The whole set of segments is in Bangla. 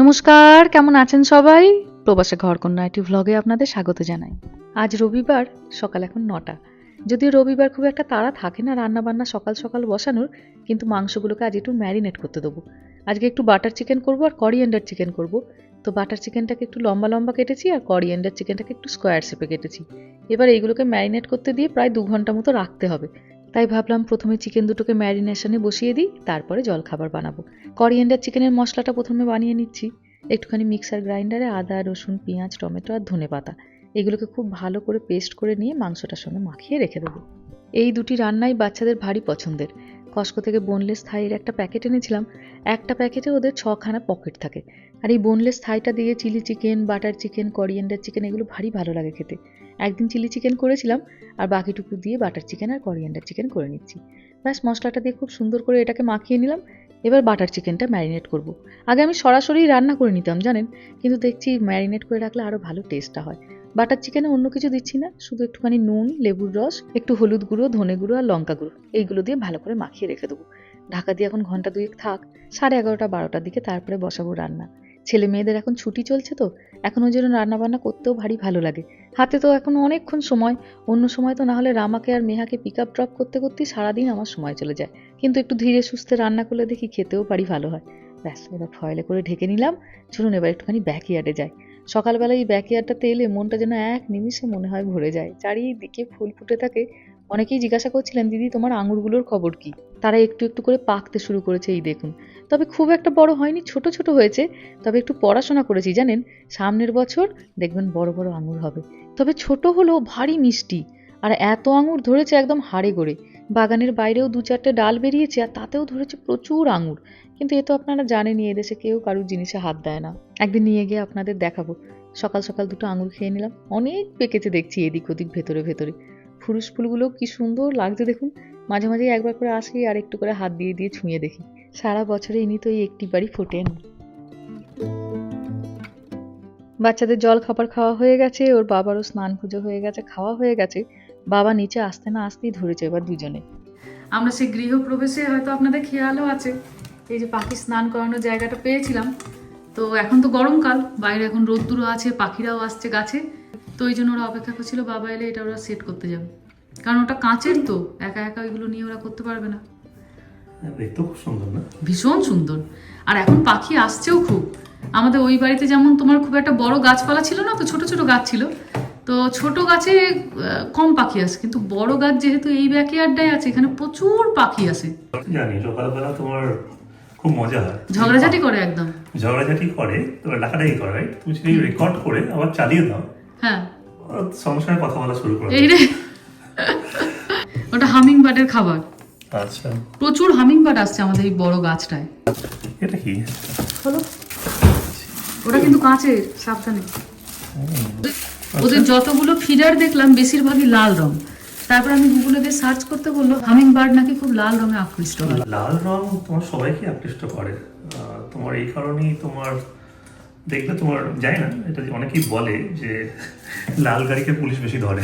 নমস্কার, কেমন আছেন সবাই? প্রবাসে ঘরকন্যা একটি ভ্লগে আপনাদের স্বাগত জানাই। আজ রবিবার, সকাল এখন নটা। যদিও রবিবার খুব একটা তাড়া থাকে না রান্না বান্না সকাল সকাল বসানোর, কিন্তু মাংসগুলোকে আজ একটু ম্যারিনেট করতে দেবো। আজকে একটু বাটার চিকেন করব আর করিয়েন্ডার চিকেন করব। তো বাটার চিকেনটাকে একটু লম্বা লম্বা কেটেছি আর করিয়েন্ডার চিকেনটাকে একটু স্কোয়ার শেপে কেটেছি। এবার এইগুলোকে ম্যারিনেট করতে দিয়ে প্রায় দু ঘণ্টা মতো রাখতে হবে। তাই ভাবলাম প্রথমে চিকেন দুটোকে ম্যারিনেশনে বসিয়ে দিই, তারপরে জলখাবার বানাবো। করিয়েন্ডার চিকেনের মশলাটা প্রথমে বানিয়ে নিচ্ছি। একটুখানি মিক্সার গ্রাইন্ডারে আদা, রসুন, পেঁয়াজ, টমেটো আর ধনে পাতা। এগুলোকে খুব ভালো করে পেস্ট করে নিয়ে মাংসটার সঙ্গে মাখিয়ে রেখে দেবো। এই দুটি রান্নাই বাচ্চাদের ভারী পছন্দের। কস্কো থেকে বোনলেস থাইয়ের একটা প্যাকেট এনেছিলাম। একটা প্যাকেটে ওদের ছখানা পকেট থাকে। আর এই বোনলেস থাইটা দিয়ে chilli chicken butter chicken coriander chicken এগুলো ভারী ভালো লাগে খেতে। একদিন চিলি চিকেন করেছিলাম, আর বাকিটুকু দিয়ে বাটার চিকেন আর করিয়েন্ডার চিকেন করে নিচ্ছি। ব্যাস, মশলাটা দিয়ে খুব সুন্দর করে এটাকে মাখিয়ে নিলাম, এবার বাটার চিকেনটা ম্যারিনেট করব। আগে আমি সরাসরি রান্না করে নিতাম, জানেন? কিন্তু দেখছি ম্যারিনেট করে রাখলে আরও ভালো টেস্টটা হয়। বাটার চিকেনে অন্য কিছু দিচ্ছি না, শুধু একটুখানি নুন, লেবুর রস, একটু হলুদ গুঁড়ো, ধনে গুঁড়ো আর লঙ্কা গুঁড়ো। এইগুলো দিয়ে ভালো করে মাখিয়ে রেখে দেবো। ঢাকা দিয়ে এখন ঘণ্টা দুয়েক থাক, সাড়ে এগারোটা বারোটার দিকে তারপরে বসাবো রান্না। ছেলে মেয়েদের এখন ছুটি চলছে তো, এখন ওই জন্য রান্না বান্না করতেও ভারী ভালো লাগে। হাতে তো এখন অনেকক্ষণ সময়, অন্য সময় তো না হলে রামাকে আর মেহাকে পিক আপ ড্রপ করতে করতেই সারাদিন আমার সময় চলে যায়। কিন্তু একটু ধীরে সুস্থে রান্না করলে দেখি খেতেও পারি ভালো হয়। ব্যাস, এবার ফয়েলে করে ঢেকে নিলাম। চলুন এবার একটুখানি ব্যাকইয়ার্ডে যাই। সকালবেলা এই ব্যাকইয়ার্ডটাতে এলে মনটা যেন এক নিমিষে মনে হয় ভরে যায়। চারিদিকে ফুল ফুটে থাকে অনেকেই জিজ্ঞাসা করছিলেন, দিদি, তোমার আঙুরগুলোর খবর কি? তারা একটু একটু করে পাকতে শুরু করেছে, এই দেখুন। তবে খুব একটা বড় হয়নি, ছোট ছোট হয়েছে, তবে একটু পড়াশোনা করেছি, জানেন? সামনের বছর দেখবেন বড় বড় আঙুর হবে। তবে ছোট হলেও ভারী মিষ্টি, আর এত আঙুর ধরেছে একদম হাড়ে গড়ে। বাগানের বাইরেও দু চারটে ডাল বেরিয়েছে, আর তাতেও ধরেছে প্রচুর আঙুর। কিন্তু এ তো আপনারা জানেনই এদেশে কেউ কারুর জিনিসে হাত দেয় না। একদিন নিয়ে গিয়ে আপনাদের দেখাবো। সকাল সকাল দুটো আঙুর খেয়ে নিলাম। অনেক পেকেছে দেখছি, এদিক ওদিক, ভেতরে ভেতরে। ফুরুস ফুলগুলো কি সুন্দর লাগছে দেখুন। মাঝে মাঝে একবার করে আসি আর একটু করে হাত দিয়ে দিয়ে ছুঁয়ে দেখি। সারা বছরে ইনি তো এই একটি বাড়ি ফোটেন বাচ্চাদের জল খাবার খাওয়া হয়ে গেছে, ওর বাবারও স্নান পুজো হয়ে গেছে, খাওয়া হয়ে গেছে। বাবা নিচে আসতে না আসতেই ধরেছে এবার দুজনে। আমরা সেই গৃহপ্রবেশে হয়তো আপনাদের খেয়ালও আছে। এই যে পাখি স্নান করানোর জায়গাটা পেয়েছিলাম। তো এখন তো গরমকাল, বাইরে এখন রোদ্দুরও আছে, পাখিরাও আসছে গাছে। তো ওই জন্য ওরা অপেক্ষা করছিল বাবা এলে এটা ওরা সেট করতে যাবে। কারণ ওটা কাঁচের তো একা একা ওইগুলো নিয়ে ওরা করতে পারবে না। হ্যাঁ, খুব সুন্দর না? ভীষণ সুন্দর। আর এখন পাখি আসছেও খুব। আমাদের ওই বাড়িতে যেমন তোমার খুব একটা বড় গাছপালা ছিল না তো ছোট ছোট গাছ ছিল। তো ছোট গাছে কম পাখি আসে। কিন্তু বড় গাছ যেহেতু এই ব্যাকইয়ার্ডটাই আছে এখানে প্রচুর পাখি আসে। জানি সকালবেলা তোমার খুব মজা হয়। ঝগড়াঝাটি করে একদম। ঝগড়াঝাটি করে তোমার ডাকাডাকি করে তুমি রেকর্ড করে আবার চালিয়ে দাও। হ্যাঁ। কথা বলা শুরু করে এই রে। ওটা হামিং বার্ডের খাবার। আচ্ছা। প্রচুর হামিং বার্ড আসছে আমাদের এই বড় গাছটায়। এটা কি? হলো? ওটা কিন্তু কাঁচের সাবধানে। ওদের যতগুলো ফিডার দেখলাম বেশিরভাগই লাল রং। তারপর আমি গুগলে দিয়ে সার্চ করতে বলল হামিং বার্ড নাকি খুব লাল রঙে আকৃষ্ট হয়। লাল রং তোমার সবাইকে আকৃষ্ট করে। তোমার এই কারণেই তোমার দেখবে তোমার জানি না এটা অনেকেই বলে যে লাল গাড়িকে পুলিশ বেশি ধরে।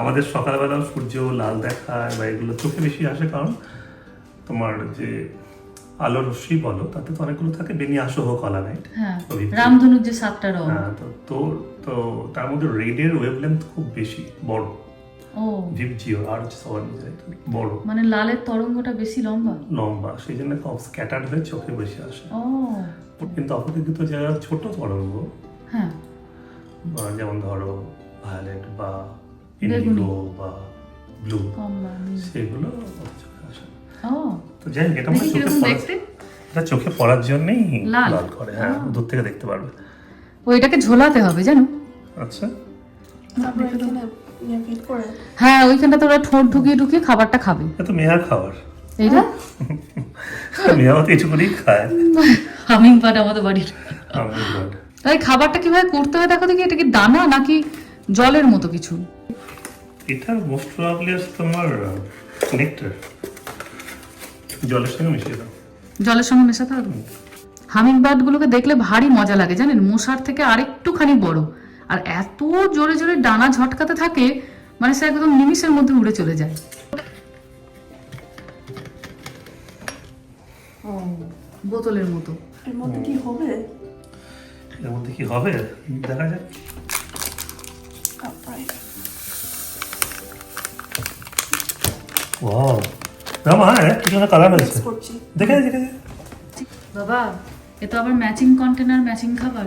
আমাদের সকালবেলা সূর্য লাল দেখায় বা এগুলো চোখে বেশি আসে কারণ তোমার যে আলো রশ্মি বলো তাতে তো অনেকগুলো থাকে বেনি আসহ কলা নাইট হ্যাঁ রামধনুর যে সাতটা রং। হ্যাঁ তো তোর তো তার মধ্যে রেডের ওয়েভলেন্থ খুব বেশি বড়। আর সবার বড়। মানে লালের তরঙ্গটা বেশি লম্বা? লম্বা সেই জন্য স্ক্যাটার্ড হয়ে চোখে বেশি আসে। কিন্তু অপেক্ষিত যারা ছোট তরঙ্গ হ্যাঁ। যেমন ধরো ভায়োলেট বা ইন্ডিগো বা ব্লু সেগুলো তো যাই হোক এটা এটা চোখে পড়ার জন্যই লাল? লাল করে হ্যাঁ দূর থেকে দেখতে পারবে। ওইটাকে ঝোলাতে হবে জানো? আচ্ছা। ইয়ে হ্যাঁ ওইখানটা তোরা ঠোঁট ঢুকিয়ে ঢুকিয়ে খাবারটা খাবে। এটা তো মেয়ার খাবার এইটা? মেয়াও তো এইটুকুনি খায়। হামিং বার্ড আমাদের বাড়ির। তাই খাবারটা কীভাবে করতে হয় দেখো দেখি এটা কি দানা নাকি জলের মতো কিছু? এটা মোস্ট প্রবাবলি তোমার নেকটার জলের সঙ্গে মিশিয়ে দাও। জলের সঙ্গে মেশাতে হবে? হামিং। বার্ডগুলোকে দেখলে ভারী মজা লাগে জানেন? মশার থেকে আরেকটুখানি বড়। আর এত জোরে জোরে ডানা ঝটকাতে থাকে মানে সে একদম নিমিষের মধ্যে উড়ে চলে যায়। বোতলের মতো। এর মধ্যে কি হবে? এর মধ্যে কি হবে? দেখা যাক। ওয়াও রামা হ্যাঁ কিছু না কালার হয়েছে দেখে দেখে বাবা এ তো আবার ম্যাচিং কন্টেনার ম্যাচিং খাবার।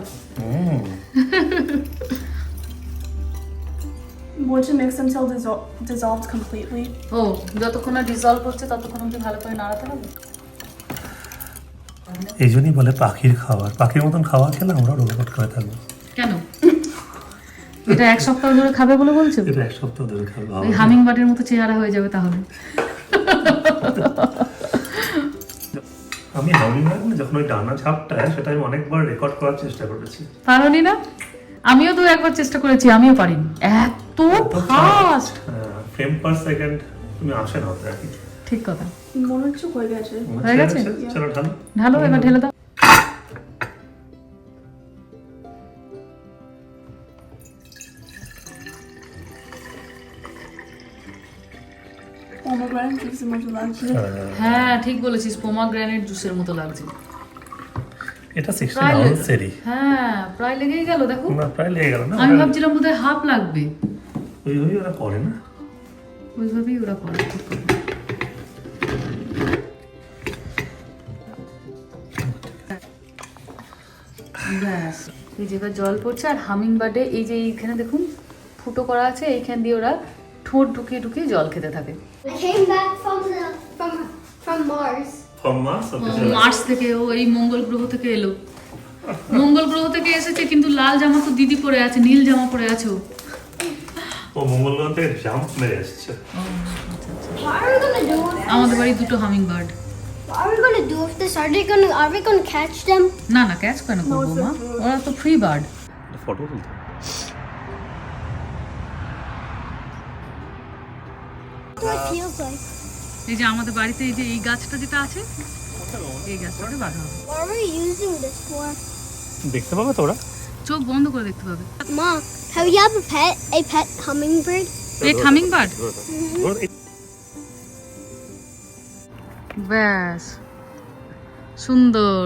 বলছে mix until dissol- dissolved completely ও যতক্ষণ না ডিজলভ হচ্ছে ততক্ষণ অব্দি ভালো করে নাড়াতে হবে? এই জন্যই বলে পাখির খাবার। পাখির মতন খাবার খেলে আমরা রোগপট করে থাকব। কেন? এটা এক সপ্তাহ ধরে খাবে বলে বলছো? এটা এক সপ্তাহ ধরে খাব ওই হামিং বার্ডের মতো চেহারা হয়ে যাবে তাহলে। আমি হামিং না যখন ওই ডানা ঝাপটা সেটা আমি অনেকবার রেকর্ড করার চেষ্টা করেছি। পারোনি না? আমিও তো একবার চেষ্টা করেছি আমিও পারিনি। এত ফাস্ট ফ্রেম পার সেকেন্ড তুমি আসে না ওটা আর কি ঠিক কথা। মনে হচ্ছে হয়ে গেছে। হয়ে গেছে? চলো ঢালো। ঢালো এবার ঢেলে দাও। Pomegranate juice এর মতো লাগছে। ঠিক বলেছিস পোমা গ্রানাইট জুসের মতো লাগছে। এটা আউন্সেরই হ্যাঁ প্রায় লেগেই গেল দেখো। না প্রায় লেগে গেল না আমি ভাবছিলাম বোধহয় হাফ লাগবে। ওই ওই ওরা করে না। ওইভাবেই ওরা করে। যে এবার জল পড়ছে আর হামিং বার্ডে এই যে এইখানে দেখুন ফুটো করা আছে এইখান দিয়ে ওরা ঠোঁট ঢুকিয়ে ঢুকিয়ে জল খেতে থাকে। I came back from the from from Mars. From Mars থেকে ও এই মঙ্গল গ্রহ থেকে এলো। মঙ্গল গ্রহ থেকে এসেছে কিন্তু লাল জামা তো দিদি পরে আছে নীল জামা পরে আছে ও। মঙ্গল গ্রহ থেকে জাম্প মেরে এসেছে। do? With, আমাদের বাড়ি দুটো hummingbird are we gonna do with this? Are they gonna are we gonna catch them? না না ক্যাচ কেন করব মা ওরা তো ফ্রি বার্ড ফটো তুলতে এই যে আমাদের বাড়িতে এই যে এই গাছটা যেটা আছে এই গাছটাতে বাঁধা হবে What are we using this for? দেখতে পাবে তো ওরা চোখ বন্ধ করে দেখতে পাবে মা Mom, have you ever pet a pet hummingbird? এই হামিং বার্ড ব্যাস। সুন্দর?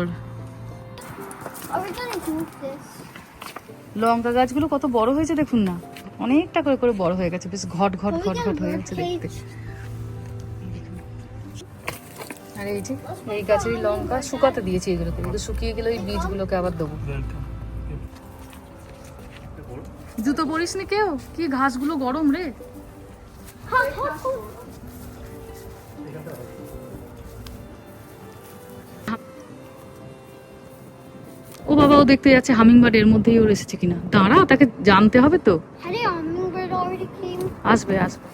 লঙ্কা গাছগুলো কত বড় হয়েছে দেখুন না। অনেকটা করে করে বড় হয়ে গেছে, বেশ ঘট ঘট ঘট ঘট হয়ে গেছে দেখতে? আর এই যে, এই গাছের লঙ্কা শুকাতে দিয়েছি এগুলোকে। এগুলো শুকিয়ে গেলে ওই বীজগুলোকে আবার দেবো। জুতো পরিস নি কেউ? কি ঘাসগুলো গরম রে? ও দেখতে যাচ্ছে হামিংবার্ড এর মধ্যেই ওর এসেছে কিনা। দাঁড়া তাকে জানতে হবে তো? আসবে আসবে।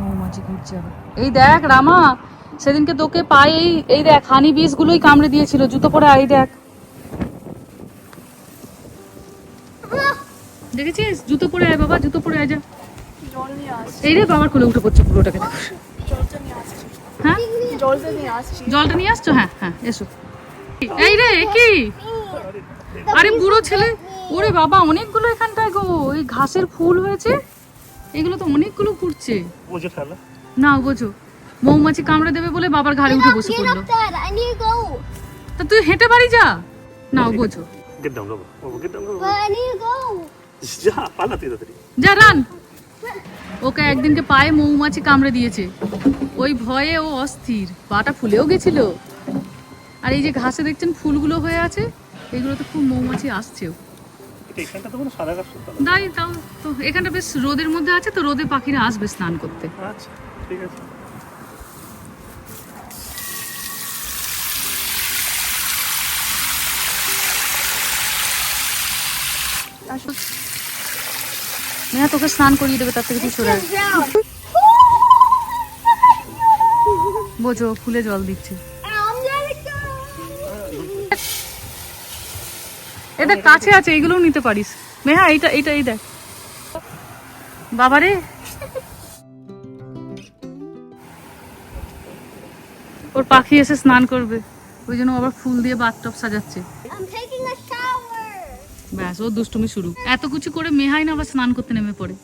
মৌমাছি ঘুরছে এই দেখ রামা সেদিনকে তোকে পায়ে এই এই দেখ হানি বিষ গুলোই কামড়ে দিয়েছিল জুতো পরে এই দেখ। দেখেছিস? জুতো পরে আয় বাবা জুতো পরে আয় যা। এই রে বাবার কোলে উঠে পড়ছে পুরোটাকে দেখ। হ্যাঁ? জলটা নিয়ে আসছি। জলটা নিয়ে আসছো? হ্যাঁ হ্যাঁ এসো। এই রে কি? আরে বুড়ো ছেলে ওরে বাবা অনেকগুলো এখানটায় গো। এই ঘাসের ফুল হয়েছে এগুলো তো অনেকগুলো ফুটছে ফেলা না বোঝো মৌমাছি কামড়ে দেবে বলে বাবার ঘাড়ে উঠে বসে পড়ল. তা তুই হেঁটে বাড়ি যা। না বোঝো যা রান ওকে একদিনকে পায়ে মৌমাছি কামড়ে দিয়েছে। ওই ভয়ে ও অস্থির। পাটা ফুলেও গেছিল। আর এই যে ঘাসে দেখছেন ফুলগুলো হয়ে আছে এগুলো তো খুব মৌমাছি আসছেও। তাই তাও তো এখানটা বেশ রোদের মধ্যে আছে তো রোদে পাখিরা আসবে স্নান করতে। আচ্ছা ঠিক আছে। নেহা তোকে স্নান করিয়ে দেবে, তার থেকে সরে বোঝো, ফুলে জল দিচ্ছে। এটা কাছে আছে, এগুলোও নিতে পারিস। মেহা, এইটা এইটা, এই দেখ। বাবারে। ওর পাখি এসে স্নান করবে। ওই জন্য আবার ফুল দিয়ে বাথটব সাজাচ্ছে। ব্যাস, ও দুষ্টুমি শুরু। এত কিছু করে মেহাই না আবার স্নান করতে নেমে পড়ে।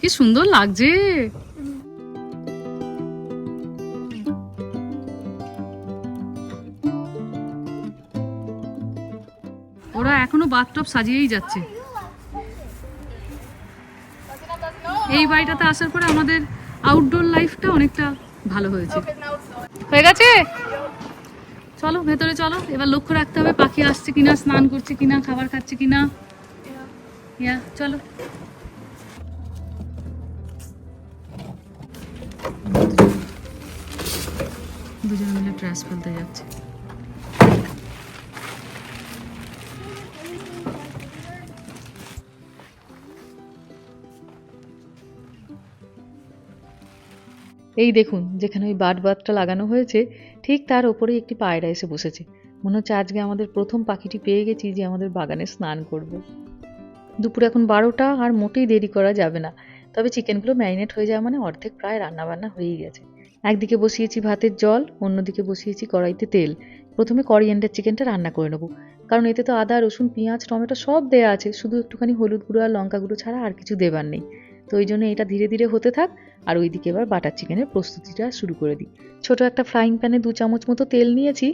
কি সুন্দর লাগছে। ওরা এখনও বাথটব সাজিয়েই যাচ্ছে। এই বাড়িটাতে আসার পরে আমাদের আউটডোর লাইফটা অনেকটা ভালো হয়েছে। হয়ে গেছে? চলো, ভেতরে চলো। এবার লক্ষ্য রাখতে হবে পাখি আসছে কিনা, স্নান করছে কিনা, খাবার খাচ্ছে কিনা। ইয়া, চলো। দুজন মিলে ট্রাস ফেলতে যাচ্ছে। এই দেখুন, যেখানে ওই বাট বাতটা লাগানো হয়েছে, ঠিক তার ওপরেই একটি পায়রা এসে বসেছে। মনে হচ্ছে আজকে আমাদের প্রথম পাখিটি পেয়ে গেছি যে আমাদের বাগানে স্নান করবে। দুপুর এখন বারোটা আর মোটেই দেরি করা যাবে না। তবে চিকেনগুলো ম্যারিনেট হয়ে যাওয়া মানে অর্ধেক প্রায় রান্নাবান্না হয়েই গেছে। একদিকে বসিয়েছি ভাতের জল, অন্যদিকে বসিয়েছি কড়াইতে তেল। প্রথমে করিয়েন্ডার চিকেনটা রান্না করে নেব। কারণ এতে তো আদা, রসুন, পেঁয়াজ, টমেটো সব দেয়া আছে। শুধু একটুখানি হলুদ গুঁড়ো আর লঙ্কা গুঁড়ো ছাড়া আর কিছু দেবার নেই। তো ওই জন্য এটা ধীরে ধীরে হতে থাক, আর ওইদিকে এবার বাটার চিকেনের প্রস্তুতিটা শুরু করে দিই। ছোট একটা ফ্রাইং প্যানে দু চামচ মতো তেল নিয়েছি,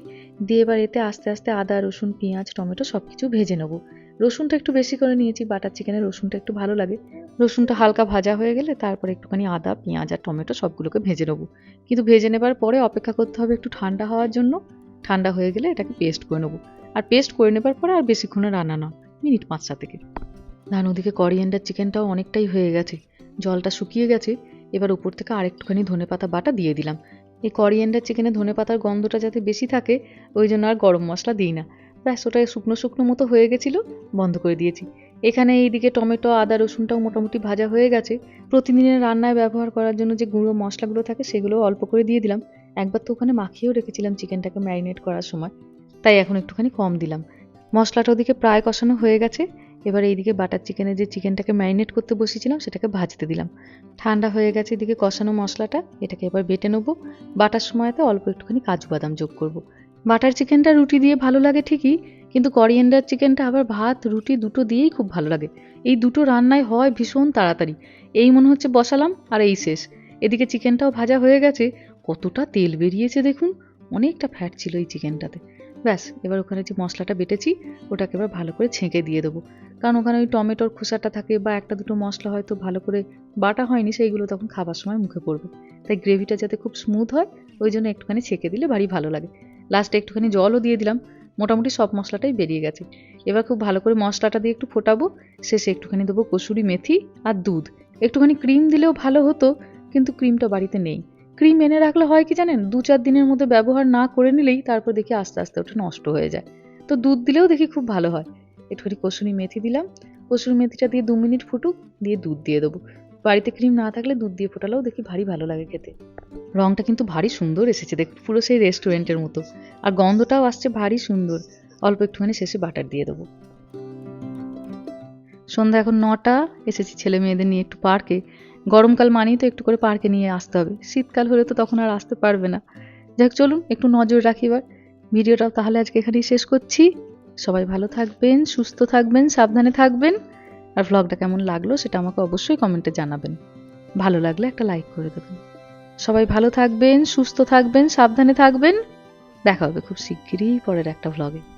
দিয়ে এবার এতে আস্তে আস্তে আদা, রসুন, পেঁয়াজ, টমেটো সব কিছু ভেজে নেব। রসুনটা একটু বেশি করে নিয়েছি, বাটার চিকেনের রসুনটা একটু ভালো লাগে। রসুনটা হালকা ভাজা হয়ে গেলে তারপর একটুখানি আদা, পেঁয়াজ আর টমেটো সবগুলোকে ভেজে নেব। কিন্তু ভেজে নেবার পরে অপেক্ষা করতে হবে একটু ঠান্ডা হওয়ার জন্য। ঠান্ডা হয়ে গেলে এটাকে পেস্ট করে নেব। আর পেস্ট করে নেবার পরে আর বেশিক্ষণ রান্না না, মিনিট পাঁচ সাতেকে ধান ওদিকে করিয়েন্ডার চিকেনটাও অনেকটাই হয়ে গেছে। জলটা শুকিয়ে গেছে, এবার উপর থেকে আরেকটুখানি ধনে পাতা বাটা দিয়ে দিলাম। এই করিয়েন্ডার চিকেনে ধনে পাতার গন্ধটা যাতে বেশি থাকে, ওই জন্য আর গরম মশলা দিই না। ব্যাস, ওটা শুকনো শুকনো মতো হয়ে গেছিল, বন্ধ করে দিয়েছি। এখানে এইদিকে টমেটো, আদা, রসুনটাও মোটামুটি ভাজা হয়ে গেছে। প্রতিদিনের রান্নায় ব্যবহার করার জন্য যে গুঁড়ো মশলাগুলো থাকে সেগুলো অল্প করে দিয়ে দিলাম। একবার তো ওখানে মাখিয়েও রেখেছিলাম চিকেনটাকে ম্যারিনেট করার সময়। তাই এখন একটুখানি কম দিলাম। মশলাটা ওদিকে প্রায় কষানো হয়ে গেছে। এবার এইদিকে বাটার চিকেনে যে চিকেনটাকে ম্যারিনেট করতে বসিয়েছিলাম, সেটাকে ভাজতে দিলাম। ঠান্ডা হয়ে গেছে এদিকে কষানো মশলাটা, এটাকে এবার বেটে নেব। বাটার সময়তে অল্প একটুখানি কাজু বাদাম যোগ করব। বাটার চিকেনটা রুটি দিয়ে ভালো লাগে ঠিকই, কিন্তু করিয়েন্ডার চিকেনটা আবার ভাত, রুটি দুটো দিয়েই খুব ভালো লাগে। এই দুটো রান্নায় হয় ভীষণ তাড়াতাড়ি। এই মনে হচ্ছে বসালাম, আর এই শেষ। এদিকে চিকেনটাও ভাজা হয়ে গেছে, কতটা তেল বেরিয়েছে দেখুন, অনেকটা ফ্যাট ছিল এই চিকেনটাতে ব্যাস, এবার ওখানে যে মশলাটা বেটেছি, ওটাকে এবার ভালো করে ছেঁকে দিয়ে দেবো। কারণ ওখানে ওই টমেটোর খোসাটা থাকে বা একটা দুটো মশলা হয়তো ভালো করে বাটা হয়নি, সেইগুলো তখন খাবার সময় মুখে পড়বে। তাই গ্রেভিটা যাতে খুব স্মুথ হয়, ওই জন্য একটুখানি ছেঁকে দিলে ভারী ভালো লাগে। লাস্টে একটুখানি জলও দিয়ে দিলাম, মোটামুটি সব মশলাটাই বেরিয়ে গেছে। এবার খুব ভালো করে মশলাটা দিয়ে একটু ফোটাবো, শেষে একটুখানি দেবো কসুরি মেথি আর দুধ। একটুখানি ক্রিম দিলেও ভালো হতো, কিন্তু ক্রিমটা বাড়িতে নেই। ক্রিম এনে রাখলে হয় কি জানেন? দু চার দিনের মধ্যে ব্যবহার না করে নিলেই তারপর দেখি আস্তে আস্তে ওটা নষ্ট হয়ে যায়। তো দুধ দিলেও দেখি খুব ভালো হয়। একটুখানি কসুরি মেথি দিলাম। কসুরি মেথিটা দিয়ে দু মিনিট ফুটুক, দিয়ে দুধ দিয়ে দেবো। বাড়িতে ক্রিম না থাকলে দুধ দিয়ে ফোটালেও দেখি ভারী ভালো লাগে খেতে। রংটা কিন্তু ভারী সুন্দর এসেছে দেখ পুরো সেই রেস্টুরেন্টের মতো। আর গন্ধটাও আসছে ভারী সুন্দর। অল্প একটুখানি শেষে বাটার দিয়ে দেবো। সন্ধ্যা এখন নটা, এসেছি ছেলে মেয়েদের নিয়ে একটু পার্কে। গরমকাল মানেই তো একটু করে পার্কে নিয়ে আসতে হবে। শীতকাল হলে তো তখন আর আসতে পারবে না। যাক, চলুন একটু নজর রাখি এবার। ভিডিওটাও তাহলে আজকে এখানেই শেষ করছি। সবাই ভালো থাকবেন, সুস্থ থাকবেন, সাবধানে থাকবেন। আর ভ্লগটা কেমন লাগল সেটা আমাকে অবশ্যই কমেন্টে জানাবেন। ভালো লাগলে একটা লাইক করে দেবেন। সবাই ভালো থাকবেন, সুস্থ থাকবেন, সাবধানে থাকবেন। দেখা হবে খুব শিগগিরই পরের একটা ভ্লগে